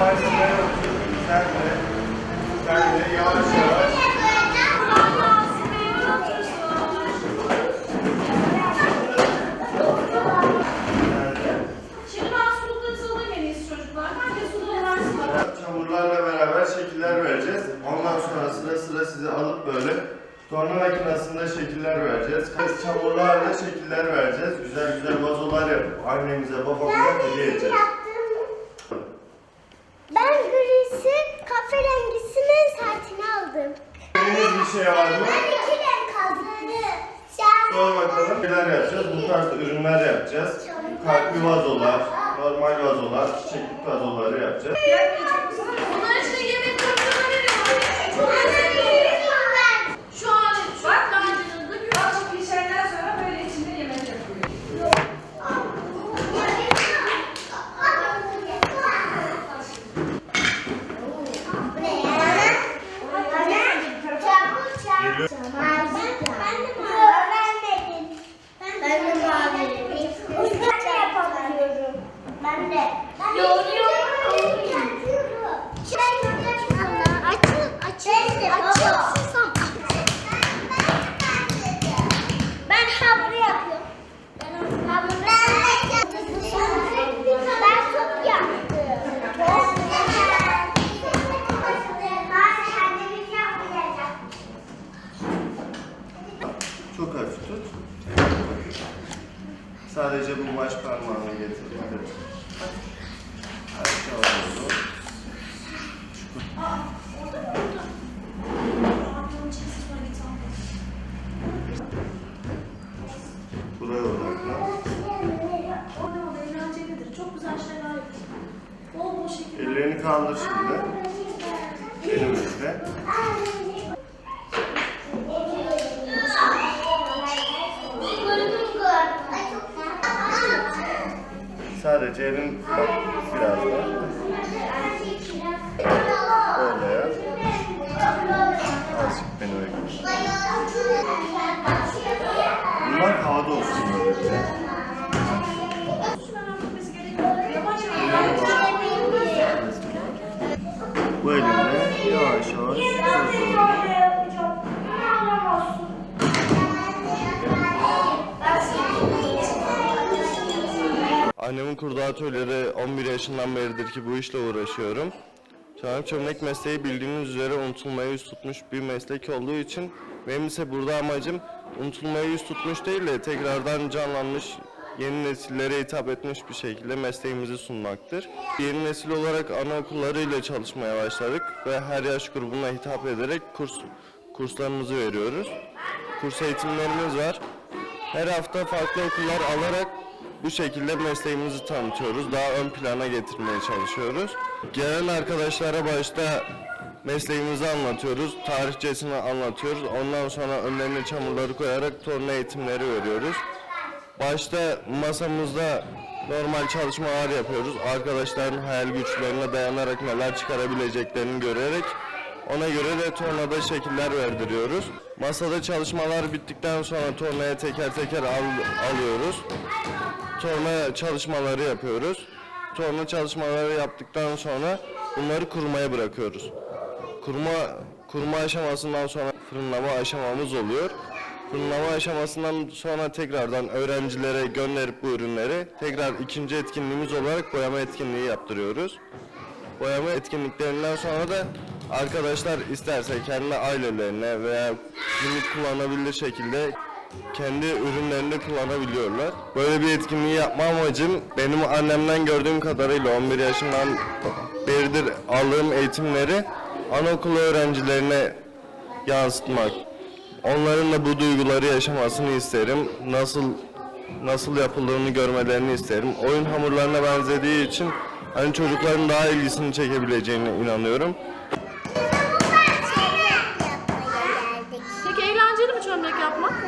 Başlamaya otur. Sen de. Sen de yavaş yavaş. Ben. Çamurlarla beraber şekiller vereceğiz. Ondan sonra sıra sıra sizi alıp böyle torna makinesinde şekiller vereceğiz. Kız çamurlarla şekiller vereceğiz. Güzel güzel vazolar yapıp annemize babamıza hediye edeceğiz. Aldım. Dediğiniz bir şey var mı? Ben iki renk aldım. Sor bakalım neler yapacağız? Bu tarz ürünler yapacağız. Kalpli vazolar, normal vazolar, çiçekli vazoları yapacağız. Bunların içine yemek koyduğunu veriyorum. Şu an bak lancınızda bir az pişenden sonra böyle içinde yemek yapıyor. Geliyor. Ben Sadece bu baş parmağını getir. Evet. Harika oldu. Buraya odaklan. Çok güzel şeyler yapıyor. Ellerini kaldır şimdi. Elimizle. Bak biraz da. Öyle ya. Azıcık beni bekle. Bunlar havada olsun yavaş. Bu elimle yavaş yavaş Annemin kurduğu atölyede 11 yaşından beridir ki bu işle uğraşıyorum. Çanak çömlek mesleği bildiğiniz üzere unutulmaya yüz tutmuş bir meslek olduğu için benim ise burada amacım unutulmaya yüz tutmuş değil de tekrardan canlanmış yeni nesillere hitap etmiş bir şekilde mesleğimizi sunmaktır. Yeni nesil olarak anaokullarıyla çalışmaya başladık ve her yaş grubuna hitap ederek kurs kurslarımızı veriyoruz. Kurs eğitimlerimiz var. Her hafta farklı okullar alarak bu şekilde mesleğimizi tanıtıyoruz. Daha ön plana getirmeye çalışıyoruz. Gelen arkadaşlara başta mesleğimizi anlatıyoruz. Tarihçesini anlatıyoruz. Ondan sonra önlerine çamurları koyarak torna eğitimleri veriyoruz. Başta masamızda normal çalışmalar yapıyoruz. Arkadaşların hayal güçlerine dayanarak neler çıkarabileceklerini görerek ona göre de tornada şekiller verdiriyoruz. Masada çalışmalar bittikten sonra tornaya teker teker al- alıyoruz. Torna çalışmaları yapıyoruz. Torna çalışmaları yaptıktan sonra bunları kurumaya bırakıyoruz. Kuruma kuruma aşamasından sonra fırınlama aşamamız oluyor. Fırınlama aşamasından sonra tekrardan öğrencilere gönderip bu ürünleri tekrar ikinci etkinliğimiz olarak boyama etkinliği yaptırıyoruz. Boyama etkinliklerinden sonra da arkadaşlar isterse kendi ailelerine veya günlük kullanabilir şekilde kendi ürünlerinde kullanabiliyorlar. Böyle bir etkinliği yapma amacım benim annemden gördüğüm kadarıyla 11 yaşından beridir aldığım eğitimleri anaokulu öğrencilerine yansıtmak. Onların da bu duyguları yaşamasını isterim. Nasıl nasıl yapıldığını görmelerini isterim. Oyun hamurlarına benzediği için hani çocukların daha ilgisini çekebileceğine inanıyorum.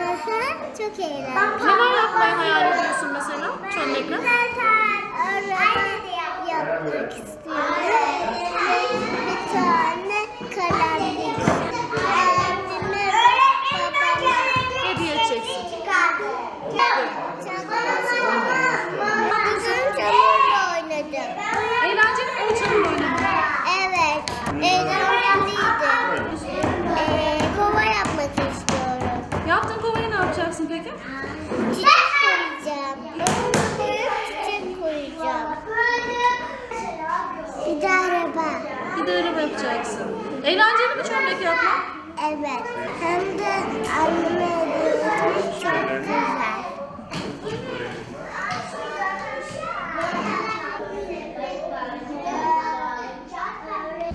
Yapmak? Çok eğlenceli. Neler yapmayı hayal ediyorsun mesela çömlekle? yapmak istiyorum. koyacaksın peki? Çiçek koyacağım. Çiçek koyacağım. Bir de araba. Bir de araba yapacaksın. Eğlenceli mi çömlek yapmak? Evet. Hem de anneme öğretmek çok güzel.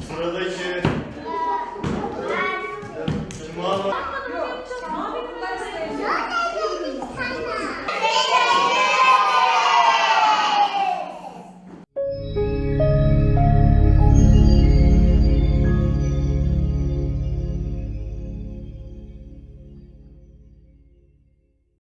Sıradaki